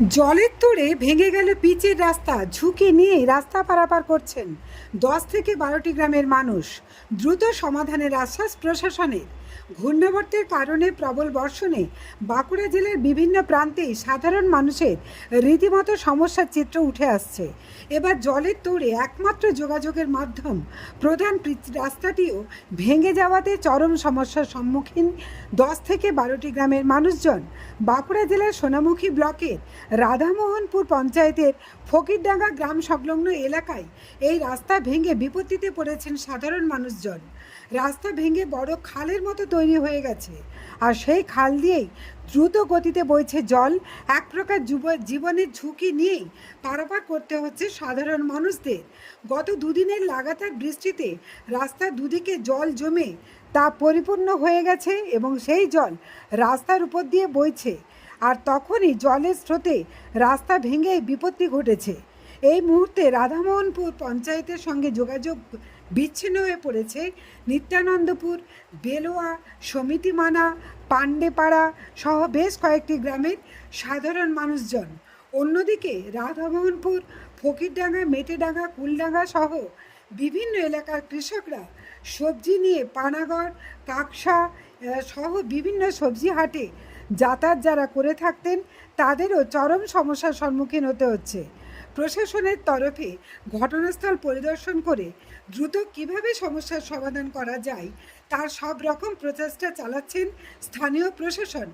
জলের তোড়ে ভেঙে গেল পিচের রাস্তা, ঝুঁকি নিয়ে রাস্তা পারাপার করছেন দশ থেকে বারোটি গ্রামের মানুষ। দ্রুত সমাধানের আশ্বাস প্রশাসনের। ঘূর্ণাবর্তের কারণে প্রবল বর্ষণে বাঁকুড়া জেলার বিভিন্ন প্রান্তেই সাধারণ মানুষের রীতিমতো সমস্যার চিত্র উঠে আসছে। এবার জলের তোড়ে একমাত্র যোগাযোগের মাধ্যম প্রধান রাস্তাটিও ভেঙে যাওয়াতে চরম সমস্যার সম্মুখীন দশ থেকে বারোটি গ্রামের মানুষজন। বাঁকুড়া জেলার সোনামুখী ব্লকের রাধামোহনপুর পঞ্চায়েতের ফকিরডাঙ্গা গ্রাম সংলগ্ন এলাকায় এই রাস্তা ভেঙে বিপত্তিতে পড়েছেন সাধারণ মানুষজন। রাস্তা ভেঙে বড় খালের মতো তৈরি হয়ে গেছে। আর সেই খাল দিয়েই দ্রুত গতিতে বইছে জল। এক প্রকার জীবনের ঝুঁকি নিয়েই পারাপার করতে হচ্ছে সাধারণ মানুষদের। গত দুদিনের লাগাতার বৃষ্টিতে রাস্তার দুদিকে জল জমে তা পরিপূর্ণ হয়ে গেছে এবং সেই জল রাস্তার উপর দিয়ে বইছে। আর তখনই জলের স্রোতে রাস্তা ভেঙে বিপত্তি ঘটেছে। এই মুহূর্তে রাধামোহনপুর পঞ্চায়েতের সঙ্গে যোগাযোগ বিচ্ছিন্ন হয়ে পড়েছে নিত্যানন্দপুর, বেলোয়া, সমিতিমানা পাণ্ডেপাড়া সহ বেশ কয়েকটি গ্রামের সাধারণ মানুষজন। অন্যদিকে রাধামোহনপুর, ফকিরডাঙ্গা, মেটেডাঙ্গা, কুলডাঙ্গা সহ বিভিন্ন এলাকার কৃষকরা সবজি নিয়ে পানাগড়, কাকসা সহ বিভিন্ন সবজি হাটে যাতায়াত যারা করে থাকতেন, তাদেরও চরম সমস্যার সম্মুখীন হতে হচ্ছে। প্রশাসনের তরফে ঘটনাস্থল পরিদর্শন করে দ্রুত কীভাবে সমস্যার সমাধান করা যায়, তার সব রকম প্রচেষ্টা চালাচ্ছেন স্থানীয় প্রশাসন।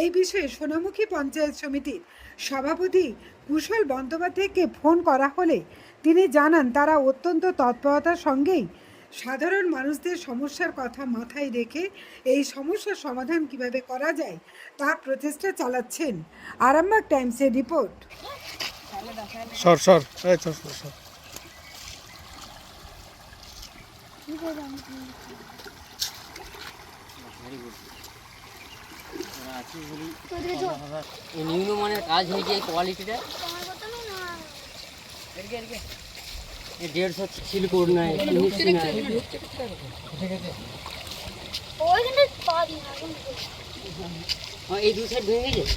এই বিষয়ে সোনামুখী পঞ্চায়েত সমিতির সভাপতি কুশল বন্দ্যোপাধ্যায়কে ফোন করা হলে তিনি জানান, তারা অত্যন্ত তৎপরতার সঙ্গেই সাধারণ মানুষদের সমস্যার কথা মাথায় রেখে এই সমস্যার সমাধান কীভাবে করা যায়, তার প্রচেষ্টা চালাচ্ছেন। আরামবাগ টাইমসের রিপোর্ট। সর সর। এই সর সর সর। এই নিম্নমানের কাজ হয়েছে এই কোয়ালিটিটা এই দেড়শো সিলকোড নাই নাই ওইখানে পাওয়া যায় না। এখন হ্যাঁ, এই দু সাইড ভেঙে গেছে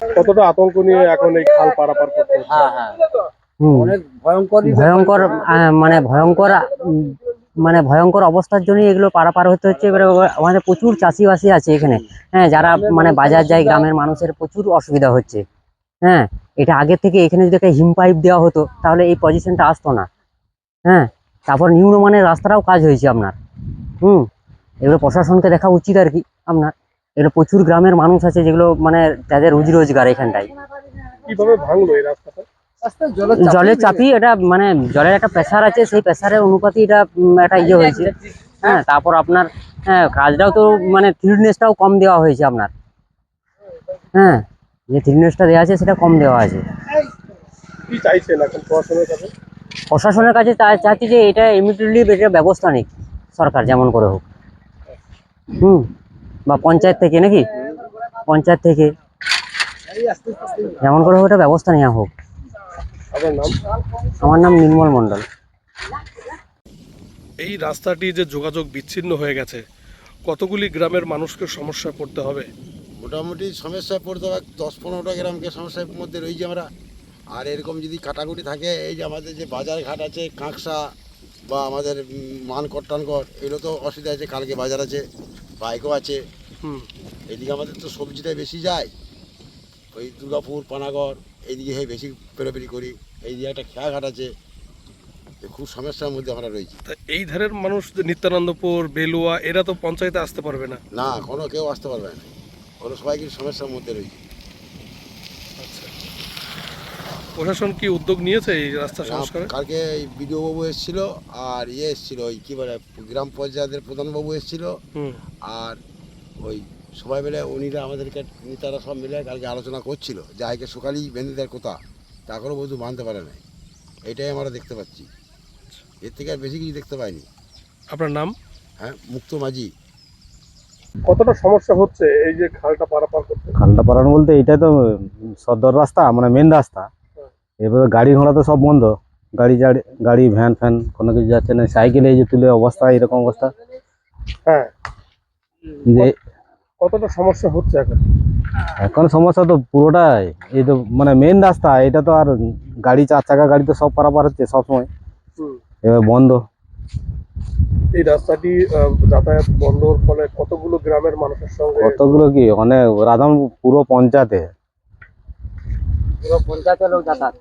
কতটা আতঙ্ক নিয়ে এখন এই খাল পারাপার করতে হ্যাঁ হ্যাঁ। ভয়ঙ্কর ভয়ঙ্কর মানে ভয়ঙ্কর মানে ভয়ঙ্কর অবস্থার জন্য এগুলো পারাপার হতে হচ্ছে। এবারে আমাদের প্রচুর চাষিবাসী আছে এখানে। হ্যাঁ যারা মানে বাজার যায় গ্রামের মানুষের প্রচুর অসুবিধা হচ্ছে। হ্যাঁ এটা আগে থেকে এখানে যদি একটা হিম পাইপ দেওয়া হতো তাহলে এই পজিশনটা আসতো না। হ্যাঁ তারপর নিম্নমানের রাস্তাটাও কাজ হয়েছে আপনার। হুম এগুলো প্রশাসনকে দেখা উচিত আর কি আপনার। এগুলো প্রচুর গ্রামের মানুষ আছে যেগুলো মানে তাদের রুজি রোজগার এখানটায়। কীভাবে ভাঙলো এই রাস্তাটা? জলের চাপি এটা মানে জলের একটা প্রেশার আছে সেই প্রেশারের অনুপাতে এটা একটা ইয়ে হয়েছে। হ্যাঁ তারপর আপনার হ্যাঁ কাজটাও তো মানে থ্রিডনেসটাও কম দেওয়া হয়েছে আপনার। হ্যাঁ যে থ্রিডনেসটা দেওয়া আছে সেটা কম দেওয়া আছে। কি চাইছেন এখন প্রশাসনের কাছে? প্রশাসনের কাছে চা- চাচ্ছি যে এটা ইমিডিয়েটলি এটা ব্যবস্থা নিক সরকার যেমন করে হোক। হুম। বা পঞ্চায়েত থেকে নাকি? পঞ্চায়েত থেকে। যেমন করে হোক এটা ব্যবস্থা নেওয়া হোক। আমার নাম নির্মল মণ্ডল। এই রাস্তাটি যে যোগাযোগ বিচ্ছিন্ন হয়ে গেছে কতগুলি গ্রামের মানুষকে সমস্যায় পড়তে হবে? মোটামুটি সমস্যায় পড়তে হবে দশ পনেরোটা গ্রামকে সমস্যার মধ্যে রয়েছি আমরা। আর এরকম যদি কাটাকুটি থাকে এই যে আমাদের যে বাজার ঘাট আছে কাঁকসা বা আমাদের উম, মানকর টানকর এগুলো তো অসুবিধা আছে কালকে বাজার আছে। বাইকও আছে। হুম। এদিকে আমাদের তো সবজিটাই বেশি যায়। ওই দুর্গাপুর পানাগড় এইদিকে হয়ে বেশি পেরোপেরি করি। এইদিকে একটা খেয়াঘাট আছে খুব সমস্যার মধ্যে আমরা রয়েছি। তা এই ধারের মানুষ নিত্যানন্দপুর বেলুয়া এরা তো পঞ্চায়েতে আসতে পারবে না। না কোনো কেউ আসতে পারবে না। ওরা সবাই কিন্তু সমস্যার মধ্যে রয়েছে। প্রশাসন কি উদ্যোগ নিয়েছে এই রাস্তা সংস্কারে কালকে এই বিডিও বাবু এসেছিল আর ইয়ে এসেছিল ওই কী বলে গ্রাম পঞ্চায়েতের প্রধানবাবু এসেছিল। হুম। আর ওই সবাই মিলে উনিরা আমাদেরকে নেতারা সব মিলে কালকে আলোচনা করছিল যে আজকে সকালেই বেঁধে দেওয়ার কথা তা এখনও বধু মানতে পারে নাই। এটাই আমরা দেখতে পাচ্ছি। এর থেকে আর বেশি কিছু দেখতে পাইনি। আপনার নাম? হ্যাঁ মুক্ত মাঝি। কতটা সমস্যা হচ্ছে এই যে খালটা পারাপার করতে? খালটা পারানো বলতে এইটাই তো সদর রাস্তা মানে মেন রাস্তা। এবারে গাড়ি ঘোড়া তো সব বন্ধ। গাড়ি গাড়ি ভ্যান ফ্যান কোনো কিছু যাচ্ছে না। সাইকেলে এই যে তুলে অবস্থা এরকম অবস্থা। হ্যাঁ। যে কতটা সমস্যা হচ্ছে এখন? এখন সমস্যা তো পুরোটাই। এই তো মানে মেন রাস্তা এটা তো আর গাড়ি চার চাকা গাড়ি তো সব পারাপার হচ্ছে সবসময়। এবার বন্ধ। এই রাস্তাটি যাতায়াত বন্ধর ফলে কতগুলো গ্রামের মানুষের সঙ্গে কতগুলো কি? অনেক রাধাম পুরো পঞ্চায়েতে। পুরো পঞ্চায়েতের লোক যাতায়াত।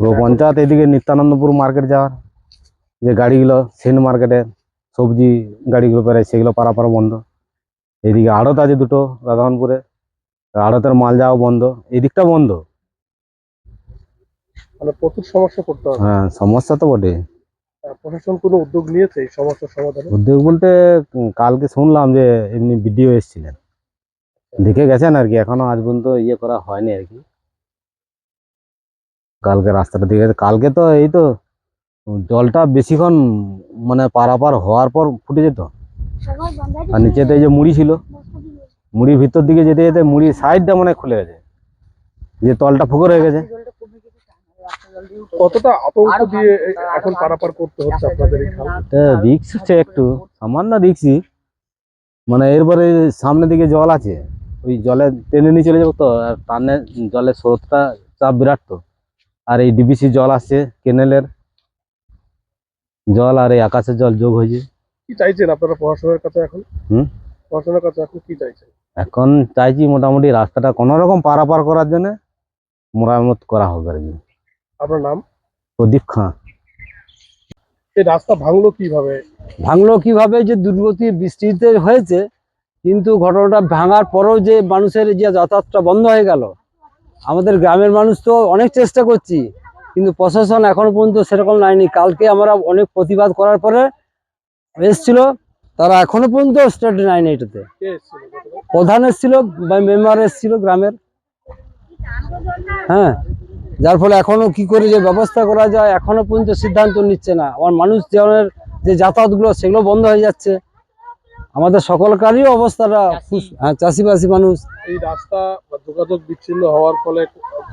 পঞ্চায়েত এদিকে নিত্যানন্দপুর মার্কেট যাওয়ার যে গাড়িগুলো সেন মার্কেটে সবজি গাড়িগুলো বেরোয় সেগুলো পারাপার বন্ধ। এদিকে আড়ত আছে দুটো রাধানপুরে আড়তের মাল যাওয়া বন্ধ এদিকটা বন্ধ। মানে প্রচুর সমস্যা করতে হবে। হ্যাঁ সমস্যা তো বটে প্রশাসন কোনো উদ্যোগ নিয়েছে এই সমস্যার সমাধানে? উদ্যোগ বলতে কালকে শুনলাম যে এমনি ভিডিও এসেছিলেন। দেখে গেছেন আর কি এখনও আজ পর্যন্ত ইয়ে করা হয়নি আর কি। কালকে রাস্তাটা দিকে কালকে তো এই তো জলটা বেশিক্ষণ মানে পারাপার হওয়ার পর ফুটে যেত। আর নিচেতে এই যে মুড়ি ছিল মুড়ির ভিতর দিকে যেতে যেতে মুড়ির সাইডটা মানে খুলে গেছে। যে তলটা ফুকর হয়ে গেছে। কতটা আতঙ্ক দিয়ে এখন পারাপার করতে হচ্ছে আপনাদের রিক্স হচ্ছে একটু সামান্য রিক্সই মানে এরপরে সামনের দিকে জল আছে। ওই জলে টেনে নিয়ে চলে যাব তো আর টানে জলের স্রোতটা চাপ বিরাট তো। আর এই ডিবিসি জল আসছে কেনেলের। জল আর এই আকাশের জল যোগ হয়েছে। কি চাইছেন আপনারা প্রশাসনের কাছে এখন? হুম? প্রশাসনের কাছে এখন কি চাইছেন? এখন চাইছি মোটামুটি রাস্তাটা কোনো রকম পারাপার করার জন্য মেরামত করা হবে আর কি। আপনার নাম? প্রদীপ খাঁ। এই রাস্তা ভাঙলো কীভাবে? ভাঙলো কীভাবে যে দুর্গতি বৃষ্টিতে হয়েছে কিন্তু ঘটনাটা ভাঙার পরেও যে মানুষের যে যাতায়াতটা বন্ধ হয়ে গেল আমাদের গ্রামের মানুষ তো অনেক চেষ্টা করছি কিন্তু প্রশাসন এখনও পর্যন্ত সেরকম নাইনি কালকে আমরা অনেক প্রতিবাদ করার পরে এসছিল তারা এখনও পর্যন্ত স্টেট নাইনি এটাতে? প্রধান এসেছিল বা মেম্বার এসেছিল গ্রামের। হ্যাঁ যার ফলে এখনও কি করে যে ব্যবস্থা করা যায় এখনও পর্যন্ত সিদ্ধান্ত নিচ্ছে না। আমার মানুষ জীবনের যে যাতায়াতগুলো সেগুলো বন্ধ হয়ে যাচ্ছে। আমাদের সকলকারই অবস্থাটা হ্যাঁ চাষিবাসী মানুষ। এই রাস্তা বা যোগাযোগ বিচ্ছিন্ন হওয়ার ফলে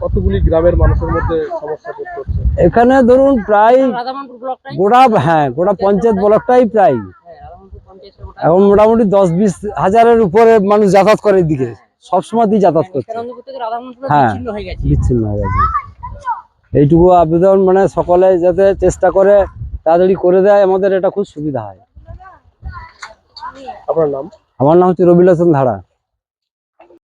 কতগুলি গ্রামের মানুষের মধ্যে সমস্যা হচ্ছে এখানে ধরুন প্রায় গোটা হ্যাঁ গোটা পঞ্চায়েত ব্লকটাই প্রায়। হ্যাঁ এখন মোটামুটি দশ বিশ হাজারের উপরে মানুষ যাতায়াত করে এদিকে। সবসময় দিয়ে যাতায়াত করছে। হ্যাঁ। বিচ্ছিন্ন হয়ে গেছে। বিচ্ছিন্ন হয়ে গেছে। এইটুকু আবেদন মানে সকলে যাতে চেষ্টা করে তাড়াতাড়ি করে দেয় আমাদের এটা খুব সুবিধা হয়। আপনার নাম? আমার নাম হচ্ছে রবিলাসন ধারা।